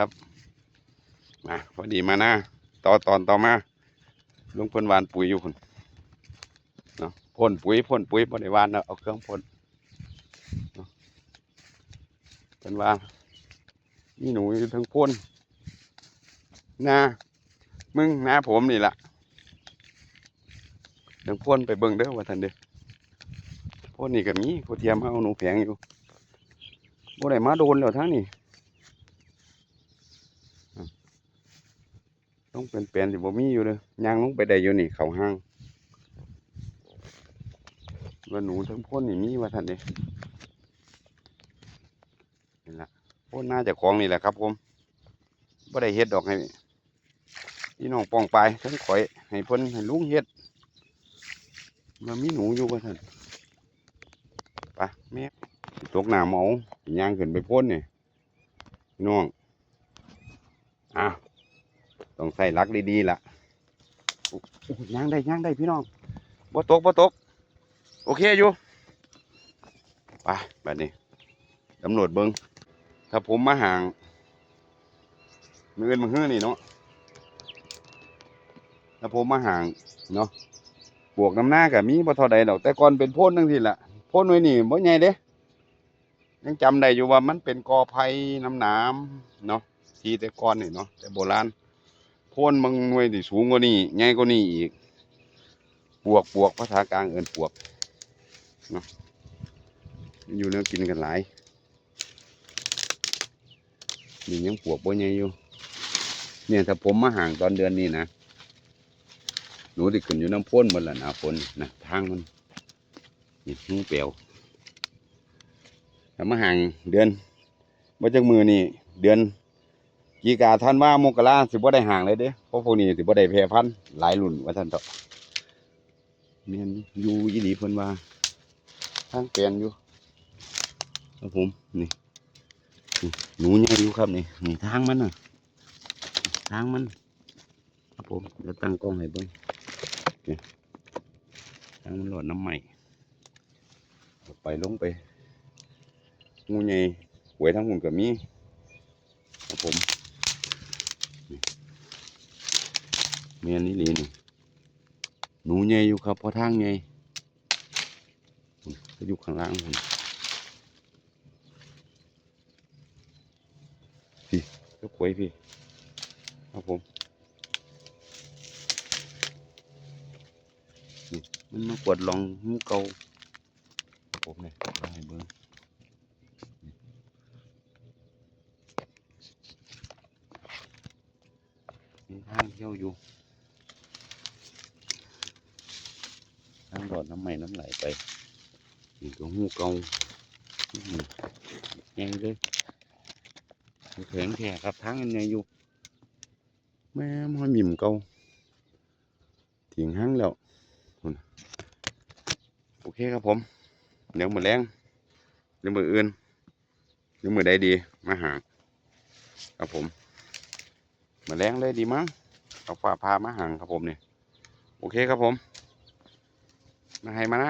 ครับมาพอดีมานะต่อตอนต่อมาลุงพ่นวานปุ๋ยอยู่คุณเนาะพ่นปุ๋ยพ่นปุ๋ยบ่ได้หวานเนาะเอาเครื่องพ่นเนาะเพิ่นว่ามีหนูอยู่ทั้งพ่นนามึงนาผมนี่ละทั้งพ่นไปเบิ่งเด้อว่าท่านเด้อพ่นนี่ก็มีผู้เทียมเอาหนูแผงอยู่บ่ได้มาโดนแล้วทั้งนี่ ต้องเป็นแปลนสิบ่มีอยู่เลยยางลงไปได้อยู่นี่เขาห้างว่าหนูทั้งพ่นนี่มีว่าท่านเด้นี่ละพ่นน่าจะของนี่แหละครับผมบ่ได้เฮ็ดดอกให้พี่น้องปองไปทั้งข่อยให้พ่นให้ลุงเฮ็ดมันมีหนูอยู่ว่าท่านไปแม่ตกหนาเมาย่างขึ้นไปพ่นนี่พี่น้องอะ ต้องใส่ลักดีๆล่ะโอ้โอ้ย่างได้ย่างได้พี่น้องบ่ตกบ่ตก โอเคอยู่ไปแบบนี้ตำรวจเบิงถ้าผมมาห่างมือเงินมาเฮือนี่เนาะถ้าผมมาห่างเนาะบวกน้ำหน้ากับมีบ่เท่าใดดอก แต่ก่อนเป็นโพ่นจังซี่ล่ะโพ่นไว้นี่บ่ใหญ่เด้ยังจำได้อยู่ว่ามันเป็นกอไผ่น้ำหนามเนาะทีแต่ก่อนนี่เนาะแต่โบราณ โพ่นบางหน่วยที่สูงกว่านี้ใหญ่กว่านี้อีก ปวกปวกภาษากลางเอินปวกเนาะอยู่เนื้อกินกันหลายนี่ยังปวกบ่ใหญ่อยู่ เนี่ยถ้าผมมาห่างตอนเดือนนี้นะหนูที่ขึ้นอยู่น้ำพ่นหมดแล้วนะฝนนะทางมันนี่หูเปลวถ้ามาห่างเดือนว่าจักมือนี่เดือน กีกาท่านว่ามกราสิบ่ได้ห่างเลยเด้เพราะพวกนี้สิบ่ได้แพร่พันธุ์หลายรุ่นว่าท่านต่อเมียนอยู่อีหลีเพิ่นว่าทางเปลี่ยนอยู่ครับผมนี่หนูใหญ่อยู่ครับนี่นี่ทางมันน่ะทางมันครับผมเดี๋ยวตั้งกล้องให้เบิ่งนี่ทางมันหลอดน้ำใหม่ไปลงไปงูใหญ่หวยทั้งหุ่นก็มีครับผม เมียนี่ลีนี่หนูใหญ่อยู่ครับเพอทางใหญ่ก็อยู่ข้างล่างพุ่นพี่ก็ควยพี่ครับผมนี่มันมากวดลองหูเกาผมเนี่ยเอาให้เบิ้งมีทางเที่ยวอยู่ ทางรอดน้ำใหม่น้ำไหลไปนี่ก็หูเกาอื้อหือแห้งเลยแข็งแท้ครับทางยังไงอยู่แม่มห้อยมิ่มเกาถิงห้างแล้วโอเคครับผมเดี๋ยวมือแรงเดี๋ยวมืออื่นเดี๋ยวมือใดดีมาหาครับผมมือแรงเลยดีมั้งเอาฝ่าพามาห่างครับผมเนี่ยโอเคครับผม มาให้มาน